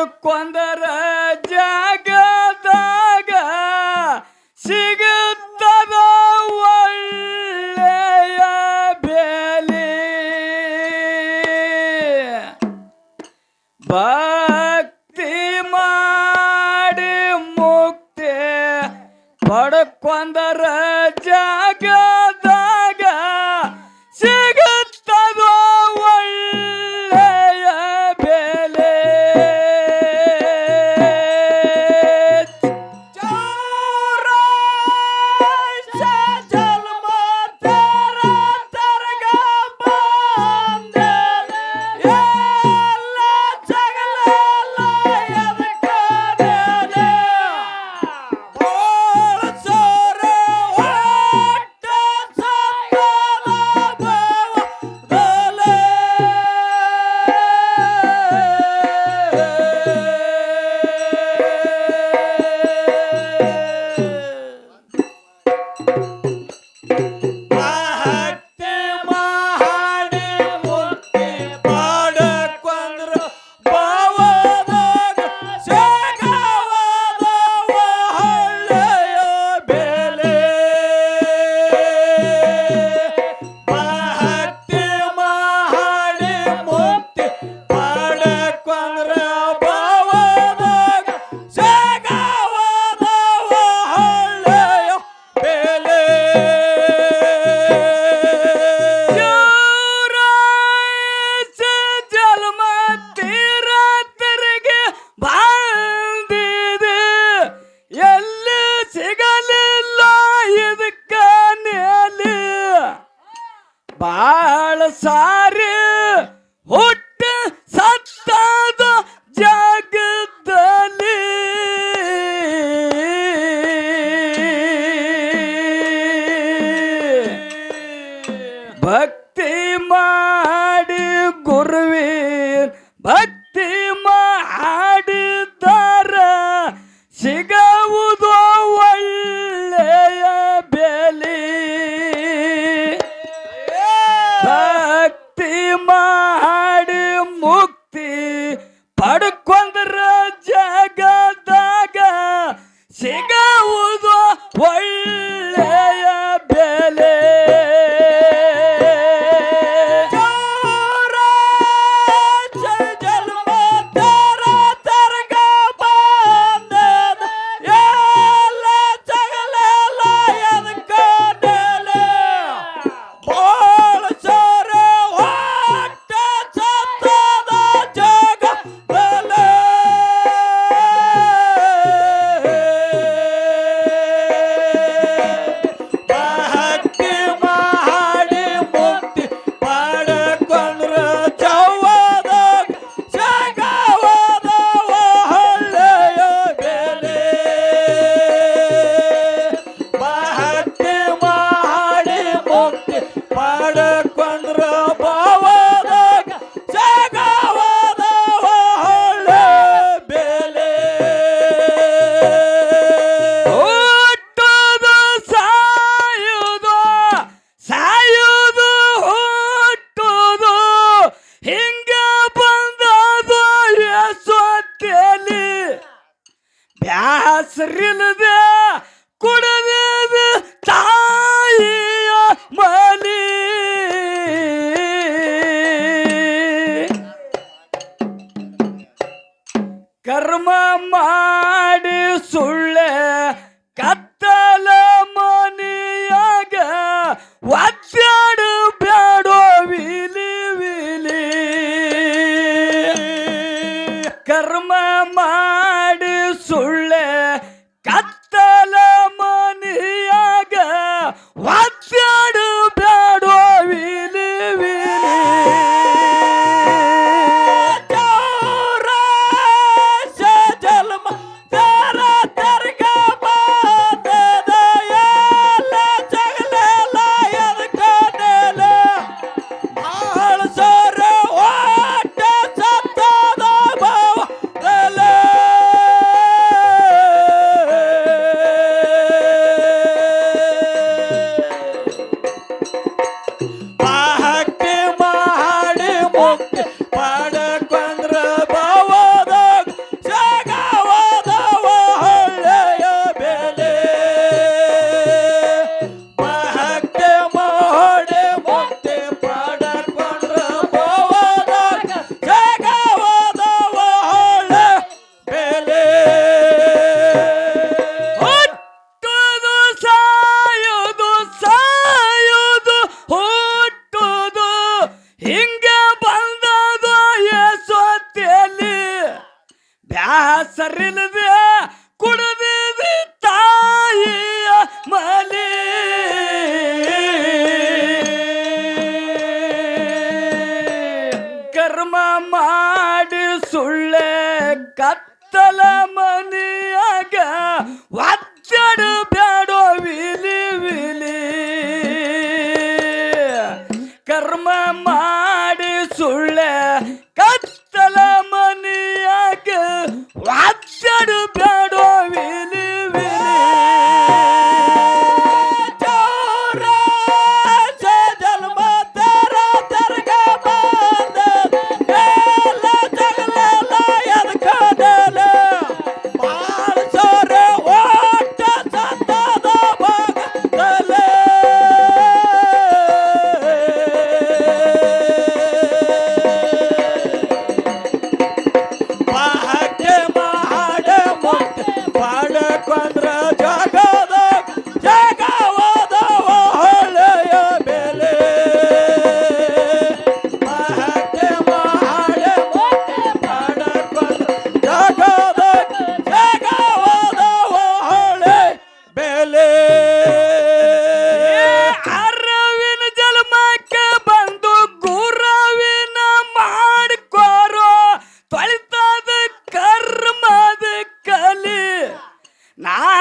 ಹುಡುಕೊಂದರ ಜಾಗದಾಗ ಸಿಗುತ್ತದ ಒಳ್ಳೆಯ ಬೇಲಿ. ಭಕ್ತಿ ಮಾಡಿ ಮುಕ್ತಿ ಪಡ್ಕೊಂದರ ಜಾಗದ But গেলাম নিয়া Nah.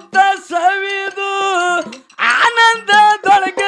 ಅಮೃತ ಸವಿದು ಆನಂದದೊಳಗ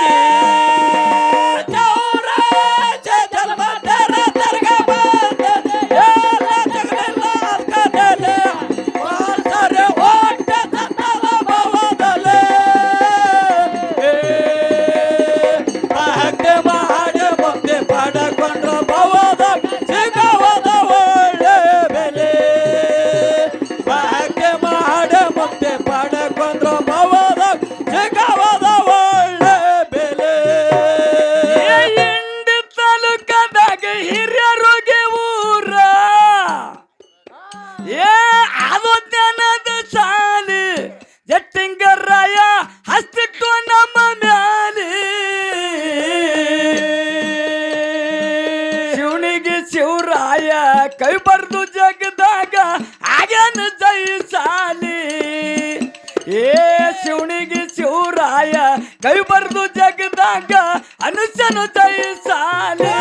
Deus! ಕೈ ಬರ್ದು ಜಗದಾಗ ಅನುಸನು ಸಾಲಿ